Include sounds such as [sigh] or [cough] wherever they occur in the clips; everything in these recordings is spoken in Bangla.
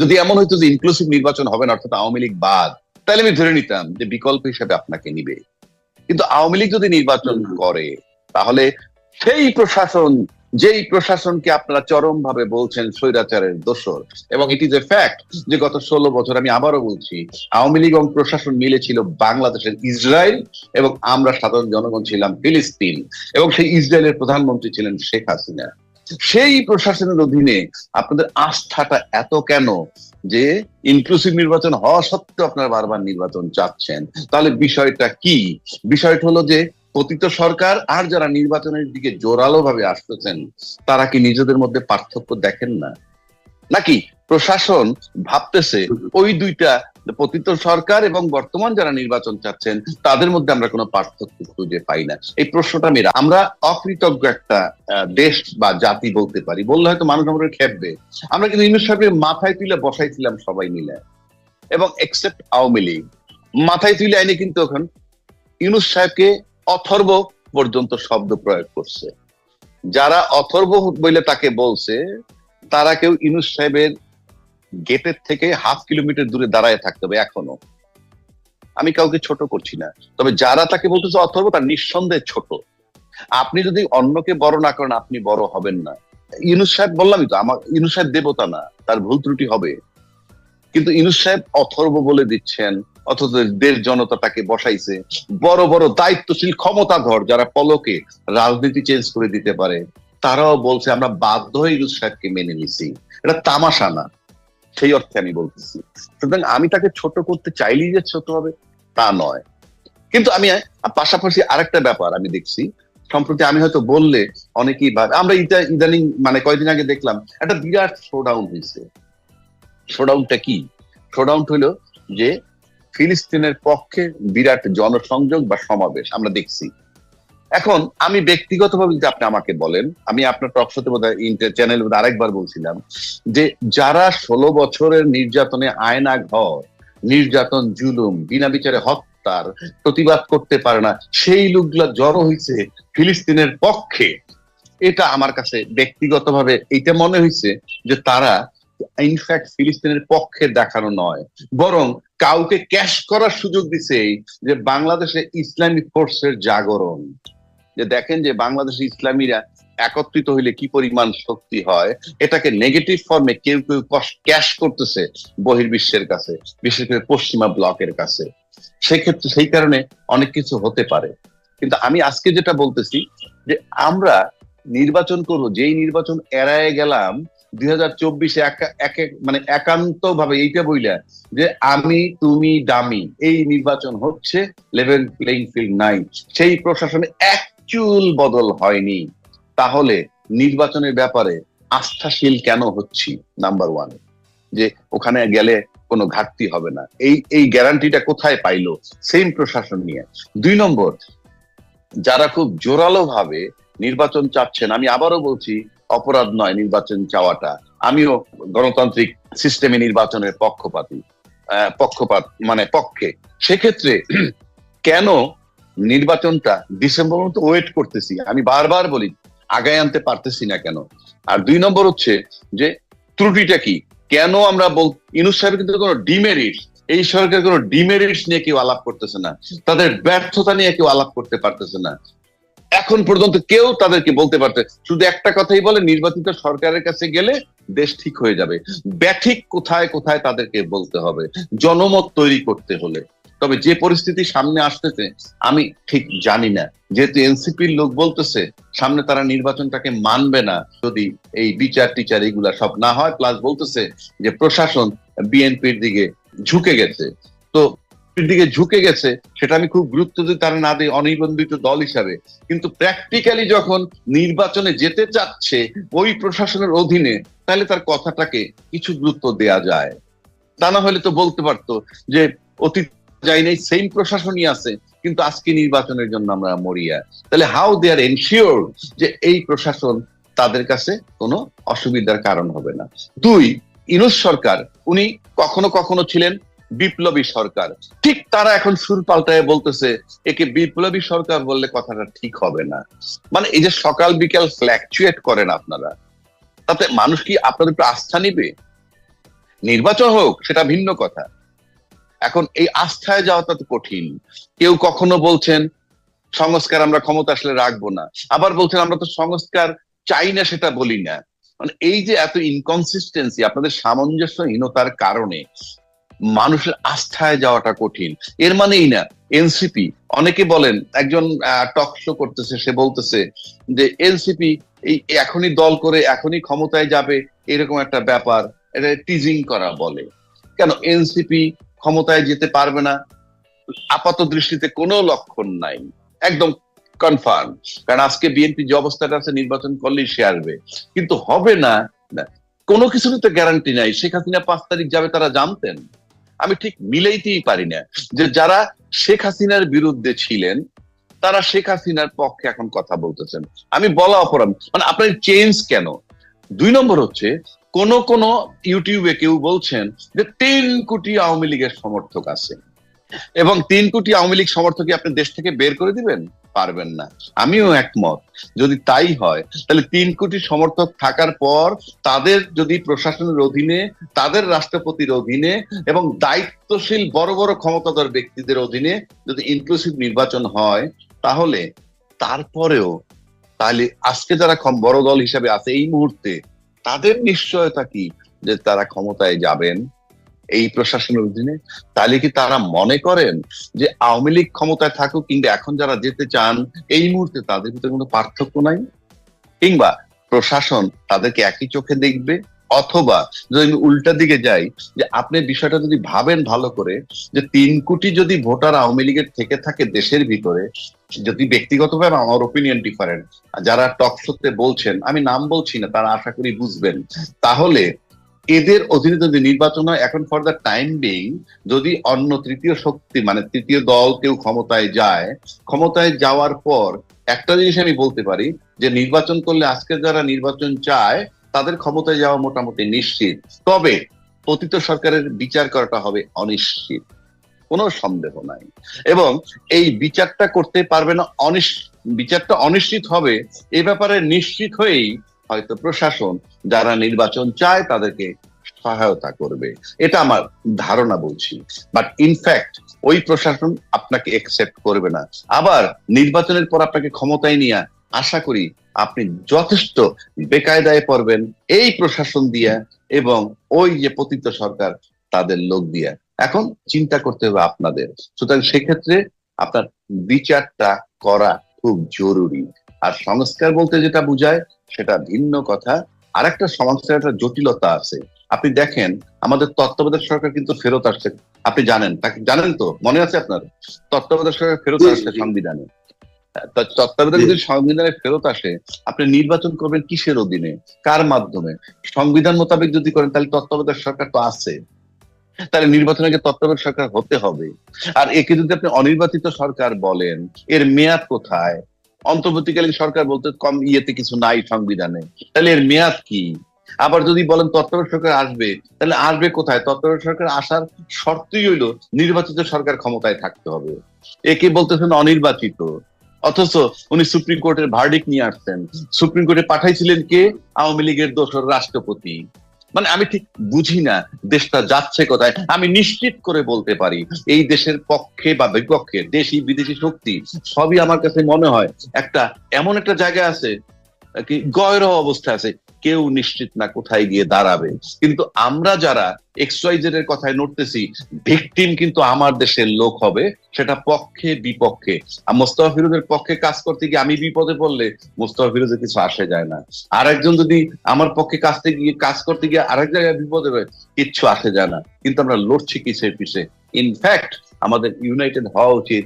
যদি এমন হইতো যে ইনক্লুসিভ নির্বাচন হবে না অর্থাৎ আওয়ামী লীগ বাদ তাহলে আমি ধরে নিতাম যে বিকল্প হিসেবে আপনাকে নিবে। কিন্তু আওয়ামী লীগ যদি নির্বাচন করে তাহলে সেই প্রশাসন যেই প্রশাসনকে আপনারা চরম ভাবে বলছেন স্বৈরাচারের দোষর এবং ইট ইজ এ ফ্যাক্ট যে গত ষোলো বছর আমি আবারও বলছি আওয়ামী লীগ এবং প্রশাসন মিলে ছিল বাংলাদেশের ইসরায়েল এবং আমরা সাধারণ জনগণ ছিলাম ফিলিস্তিন এবং সেই ইসরায়েলের প্রধানমন্ত্রী ছিলেন শেখ হাসিনা। সেই প্রশাসনের অধীনে আপনাদের আস্থাটা এত কেন যে ইনক্লুসিভ নির্বাচন হওয়া সত্ত্বেও আপনারা বারবার নির্বাচন চাচ্ছেন? তাহলে বিষয়টা কি? বিষয়টা হলো যে পতিত সরকার আর যারা নির্বাচনের দিকে জোরালো ভাবে আসতেছেন, তারা কি নিজেদের মধ্যে পার্থক্য দেখেন না? নাকি প্রশাসন ভাবতেছে ওই দুইটা পতিত সরকার এবং বর্তমান যারা নির্বাচন চাচ্ছেন, তাদের মধ্যে আমরা কোনো পার্থক্য খুঁজে পাই না। এই প্রশ্নটা মেয়েরা, আমরা অকৃতজ্ঞ একটা দেশ বা জাতি বলতে পারি। বললে হয়তো মানুষ আমাদের খেপবে। আমরা কিন্তু ইউনুস সাহেবের মাথায় তুলে বসাইছিলাম সবাই মিলে। এবং এক্সেপ্ট আওয়ামী লীগ। মাথায় তুলে আইনে কিন্তু এখন ইউনুস সাহেবকে অথর্ব পর্যন্ত শব্দ প্রয়োগ করছে। যারা অথর্ব বলে তাকে বলছে, তারা কেউ ইউনুস সাহেবের গেটের থেকে হাফ কিলোমিটার দূরে দাঁড়ায় থাকতে হবে এখনও। আমি কাউকে ছোট করছি না। তবে যারা তাকে বলতেছে অথর্ব, তার নিঃসন্দেহে ছোট। আপনি যদি অন্যকে বড় না করেন, আপনি বড় হবেন না। ইউনুস সাহেব, বললামই তো, আমার, ইউনুস সাহেব দেবতা না, তার ভুল ত্রুটি হবে। কিন্তু ইউনুস সাহেব অথর্ব বলে দিচ্ছেন, অথচ দেশ জনতা তাকে বসাইছে। বড় বড় দায়িত্বশীল, ক্ষমতাধর, যারা পলকে রাজনীতি চেঞ্জ করে দিতে পারে, তারাও বলছে, আমরা বাধ্য হয়ে ইউনুস সাহেবকে মেনে নিছি। এটা তামাশা না। সেই অর্থে আমি বলতেছি। সুতরাং আমি তাকে ছোট করতে চাইলেই যে ছোট হবে, তা নয়। কিন্তু আমি পাশাপাশি আরেকটা ব্যাপার আমি দেখছি, সম্প্রতি আমি হয়তো বললে অনেকেই আমরা ইদা ইদানিং মানে কয়েকদিন আগে দেখলাম, একটা বিরাট শোডাউন হয়েছে। শোডাউনটা কি? শোডাউন হইল যে, ফিলিস্তিনের পক্ষে বিরাট জনসংযোগ বা সমাবেশ আমরা দেখছি। এখন আমি ব্যক্তিগতভাবে যদি আপনি আমাকে বলেন, আমি আপনার টকশোতে বোধ হয় চ্যানেল আরেকবার বলছিলাম যে যারা ষোলো বছরের নির্যাতনে আয়না ঘর নির্যাতন, জুলুম, বিনা বিচারে হত্যার প্রতিবাদ করতে পারে না, সেই লোকগুলা জড়ো হয়েছে ফিলিস্তিনের পক্ষে। এটা আমার কাছে ব্যক্তিগতভাবে এইটা মনে হয়েছে যে তারা ইনফ্যাক্ট ফিলিস্তিনের পক্ষে দেখানো নয়, বরং কাউকে ক্যাশ করার সুযোগ দিছে যে বাংলাদেশে ইসলামিক ফোর্সের জাগরণ। যে দেখেন যে বাংলাদেশে ইসলামীরা একত্রিত হইলে কি পরিমাণ শক্তি হয়, এটাকে নেগেটিভ ফর্মে কেউ কেউ ক্যাশ করতেছে বহির্বিশ্বের কাছে, বিশেষ করে পশ্চিমা ব্লকের কাছে। সেক্ষেত্রে সেই কারণে অনেক কিছু হতে পারে। কিন্তু আমি আজকে যেটা বলতেছি যে আমরা নির্বাচন করব, যেই নির্বাচন এড়ায় গেলাম, দুই হাজার চব্বিশে মানে একান্ত ভাবে এইটা বইলা যে আমি, তুমি, দামি, এই নির্বাচন হচ্ছে লেভেল প্লেইং ফিল্ড নাই। সেই প্রশাসনে এক চুল বদল হয়নি। তাহলে নির্বাচনের ব্যাপারে আস্থাশীল কেন হচ্ছি? নাম্বার ওয়ান যে ওখানে গেলে কোনো ঘাটতি হবে না। এই এই গ্যারান্টিটা কোথায় পাইলো? সেম প্রশাসন নিয়ে। দুই নম্বর, যারা খুব জোরালো ভাবে নির্বাচন চাচ্ছেন, আমি আবারও বলছি, অপরাধ নয় নির্বাচন চাওয়াটা। আমিও গণতান্ত্রিক সিস্টেমে নির্বাচনের পক্ষপাতী পক্ষপাত মানে পক্ষে। সেক্ষেত্রে [clears throat] কেন নির্বাচনটা ডিসেম্বর মতো ওয়েট করতেছি। আমি বারবার বলি, আগায় আনতে পারতেছি না কেন? আর দুই নম্বর হচ্ছে যে, ত্রুটিটা কি? কেন আমরা বল, ইনুস সাহেব কিন্তু কোনো ডিমেরিট এই সরকার কোনো ডিমেরিটস নিয়ে কেউ আলাপ করতেছে না। তাদের ব্যর্থতা নিয়ে কেউ আলাপ করতে পারতেছে না। এখন পর্যন্ত কেউ তাদেরকে বলতে পারছে শুধু একটা কথাই বলে, নির্বাচিত সরকারের কাছে গেলে দেশ ঠিক হয়ে যাবে। ব্যাঠিক কোথায় কোথায় তাদেরকে বলতে হবে। জনমত তৈরি করতে হলে। তবে যে পরিস্থিতি সামনে আসতেছে, আমি ঠিক জানি না। যেহেতু এনসিপির লোক বলতেছে, সামনে তারা নির্বাচনটাকে মানবে না। যদি এই বিচার টিচার এইগুলা সব না হয় প্লাস বলতেছে যে প্রশাসন বিএনপির দিকে ঝুঁকে গেছে। তো দিকে ঝুঁকে গেছে, সেটা আমি খুব গুরুত্ব দিই তারা না দিই অনিবন্ধিত দল হিসাবে। কিন্তু প্র্যাকটিক্যালি যখন নির্বাচনে যেতে চাচ্ছে ওই প্রশাসনের অধীনে, তাহলে তার কথাটাকে কিছু গুরুত্ব দেয়া যায়। তা না হলে তো বলতে পারতো যে অতীত যাই নাই সেম প্রশাসনই আছে, কিন্তু আজকে নির্বাচনের জন্য আমরা মরিয়া। তাহলে হাউ দে আর এনশিওর যে এই প্রশাসন তাদের কাছে কোনো অসুবিধার কারণ হবে না। দুই, ইনুস সরকার, উনি কখনো কখনো ছিলেন বিপ্লবী সরকার। ঠিক তারা এখন সুর পাল্টায় বলতেছে, একে বিপ্লবী সরকার বললে কথাটা ঠিক হবে না। মানে এই যে সকাল বিকাল ফ্ল্যাকচুয়েট করেন আপনারা, তাতে মানুষ কি আপনাদের আস্থা নিবে? নির্বাচন হোক, সেটা ভিন্ন কথা। এখন এই আস্থায় যাওয়াটা তো কঠিন। কেউ কখনো বলছেন, সংস্কার আমরা ক্ষমতা আসলে রাখব না। আবার বলছেন, আমরা তো সংস্কার চাই না সেটা বলি না। মানে এই যে এত ইনকনসিস্টেন্সি আপনাদের সামঞ্জস্যহীনতার কারণে মানুষের আস্থায় যাওয়াটা কঠিন। এর মানেই না, এনসিপি, অনেকে বলেন, একজন টক শো করতেছে, সে বলতেছে যে, এনসিপি এই এখনই দল করে, এখনই ক্ষমতায় যাবে, এরকম একটা ব্যাপার, এটা টিজিং করা বলে। কেন? এনসিপি ক্ষমতায় যেতে পারবে না। আপাত দৃষ্টিতে কোনো লক্ষণ নাই। একদম কনফার্ম কারণ আজকে বিএনপি যে অবস্থাটা আছে, নির্বাচন করলেই সে আসবে। কিন্তু হবে না। কোনো কিছুরই তো গ্যারান্টি নাই। শেখ হাসিনা পাঁচ তারিখ যাবে, তারা জানতেন। আমি ঠিক মিলাইতেই পারি না যে যারা শেখ হাসিনার বিরুদ্ধে ছিলেন, তারা শেখ হাসিনার পক্ষে এখন কথা বলতেছেন। আমি বলা অপরাধ। মানে আপনার চেঞ্জ কেন? দুই নম্বর হচ্ছে কোন কোন ইউটিউবে কেউ বলছেন যে তিন কোটি আওয়ামী লীগের সমর্থক আছে। এবং তিন কোটি আওয়ামী লীগ সমর্থক আপনি দেশ থেকে বের করে দিবেন? পারবেন না। আমিও একমত। যদি তাই হয়, তাহলে তিন কোটি সমর্থক থাকার পর তাদের যদি প্রশাসনের অধীনে, তাদের রাষ্ট্রপতির অধীনে এবং দায়িত্বশীল বড় বড় ক্ষমতাধর ব্যক্তিদের অধীনে যদি ইনক্লুসিভ নির্বাচন হয়, তাহলে তারপরেও তাহলে আজকে যারা বড় দল হিসাবে আছে এই মুহূর্তে তাদের নিশ্চয়তা কি যে তারা ক্ষমতায় যাবেন এই প্রশাসনের অধীনে? তাহলে কি তারা মনে করেন যে আওয়ামী লীগ ক্ষমতায় থাকুক কিংবা এখন যারা যেতে চান, এই মুহূর্তে তাদের ভিতরে কোনো পার্থক্য নাই? কিংবা প্রশাসন তাদেরকে একই চোখে দেখবে? অথবা যদি আমি উল্টা দিকে যাই, যে আপনি বিষয়টা যদি ভাবেন ভালো করে, যে তিন কোটি যদি ভোটার আওয়ামী লীগের থেকে থাকে দেশের ভিতরে যদি ব্যক্তিগতভাবে আমার ওপিনিয়ন ডিফারেন্ট যারা টক শোতে বলছেন, আমি নাম বলছি না, তারা আশা করি বুঝবেন। তাহলে এদের অধীনে যদি নির্বাচন হয়, এখন ফর দ্য টাইম বিং যদি অন্য তৃতীয় শক্তি মানে তৃতীয় দল কেউ ক্ষমতায় যায়, ক্ষমতায় যাওয়ার পর একটা জিনিস আমি বলতে পারি, যে নির্বাচন করলে আজকে যারা নির্বাচন চায়, তাদের ক্ষমতায় যাওয়া মোটামুটি নিশ্চিত। তবে পতিত সরকারের বিচার করাটা হবে অনিশ্চিত। কোনো সন্দেহ নাই। এবং এই বিচারটা করতে পারবে না বিচারটা অনিশ্চিত হবে, এ ব্যাপারে নিশ্চিত হয়েই হয়তো প্রশাসন যারা নির্বাচন চায় তাদেরকে সহায়তা করবে। এটা আমার ধারণা বলছি। বাট ইনফ্যাক্ট ওই প্রশাসন আপনাকে একসেপ্ট করবে না। আবার নির্বাচনের পর আপনাকে ক্ষমতায় নিয়ে আশা করি আপনি যথেষ্ট বেকায়দায় পড়বেন। এই প্রশাসন দিয়া এবং ওই যে পতিত সরকার, তাদের লোক দিয়া। এখন চিন্তা করতে হবে আপনাদের। সুতরাং সেক্ষেত্রে আপনার বিচারটা করা খুব জরুরি। আর সংস্কার বলতে যেটা বুঝায় সেটা ভিন্ন কথা। আর একটা সংস্কার একটা জটিলতা আছে। আপনি দেখেন আমাদের তত্ত্বাবধায়ক সরকার কিন্তু ফেরত আসছে। আপনি জানেন তাকে জানেন তো? মনে আছে আপনার? তত্ত্বাবধায়ক সরকার ফেরত আসছে সংবিধানে। তত্ত্বাবধায়ক যদি সংবিধানে ফেরত আসে আপনি নির্বাচন করবেন কিসের অধীনে? কার মাধ্যমে? সংবিধান মোতাবেক যদি করেন তাহলে তত্ত্বাবধায়ক সরকার তো আছে। তাহলে নির্বাচনের আগে তত্ত্বাবধায়ক সরকার হতে হবে। আর একে যদি আপনি অনির্বাচিত সরকার বলেন, এর মেয়াদ কোথায়? অন্তর্বর্তীকালীন সরকার বলতে কম ইয়েতে কিছু নাই সংবিধানে। তাহলে এর মেয়াদ কি? আবার যদি বলেন তত্ত্বাবধায়ক সরকার আসবে, তাহলে আসবে কোথায়? তত্ত্বাবধায়ক সরকার আসার শর্তই হইল নির্বাচিত সরকার ক্ষমতায় থাকতে হবে। একে বলতেছেন অনির্বাচিত। অথচ উনি সুপ্রিম কোর্টের ভার্ডিক নিয়ে আসছেন। সুপ্রিম কোর্টে পাঠাইছিলেন কে? আওয়ামী লীগের দোসর রাষ্ট্রপতি। মানে আমি ঠিক বুঝি না দেশটা যাচ্ছে কোথায়। আমি নিশ্চিত করে বলতে পারি, এই দেশের পক্ষে বা বিপক্ষে দেশি বিদেশি শক্তি সবই আমার কাছে মনে হয় একটা এমন একটা জায়গা আছে কি গয়র অবস্থা আছে, কেউ নিশ্চিত না কোথায় গিয়ে দাঁড়াবে। কিন্তু আমরা যারা এক্সওয়াইজেড কথায় নড়তেছি ভিকটিম কিন্তু আমার দেশের লোক হবে, সেটা পক্ষে বিপক্ষে। মোস্তফা ফিরোজের পক্ষে কাজ করতে গিয়ে আমি বিপদে পড়লে মোস্তফা ফিরোজের কিছু আসে যায় না। আর একজন যদি আমার পক্ষে কাজতে গিয়ে, কাজ করতে গিয়ে আরেক জায়গায় বিপদে হয় কিচ্ছু আসে যায় না। কিন্তু আমরা লড়ছি কিসের পিছে? ইনফ্যাক্ট আমাদের ইউনাইটেড হওয়া উচিত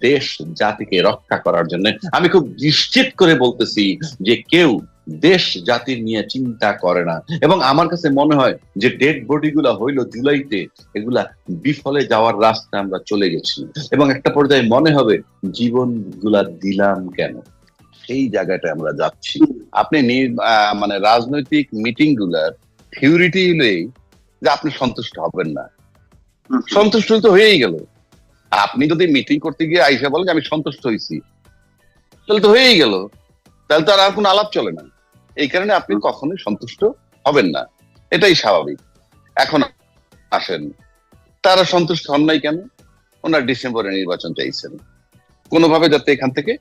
দেশ জাতিকে রক্ষা করার জন্য। আমি খুব নিশ্চিত করে বলতেছি যে কেউ দেশ জাতি নিয়ে চিন্তা করে না। এবং আমার কাছে মনে হয় যে ডেড বডি গুলা হইল জুলাইতে এগুলা বিফলে যাওয়ার রাস্তা আমরা চলে গেছি। এবং একটা পর্যায়ে মনে হবে জীবনগুলা দিলাম কেন? সেই জায়গাটা আমরা যাচ্ছি। আপনি মানে রাজনৈতিক মিটিংগুলার থিওরিটি হলেই যে আপনি সন্তুষ্ট হবেন না। সন্তুষ্ট তো হয়েই গেল। আপনি যদি মিটিং করতে গিয়ে আইসা বলেন আমি সন্তুষ্ট হয়েছি তাহলে তো হয়েই গেল। তাহলে তো আর কোনো আলাপ চলে না। এই কারণে আপনি কখনোই সন্তুষ্ট হবেন না। এটাই স্বাভাবিক। এখন আসেন। তারা সন্তুষ্ট হন নাই কেন? ওনার ডিসেম্বরে নির্বাচন চাইছেন। কোনোভাবে যাতে এখান থেকে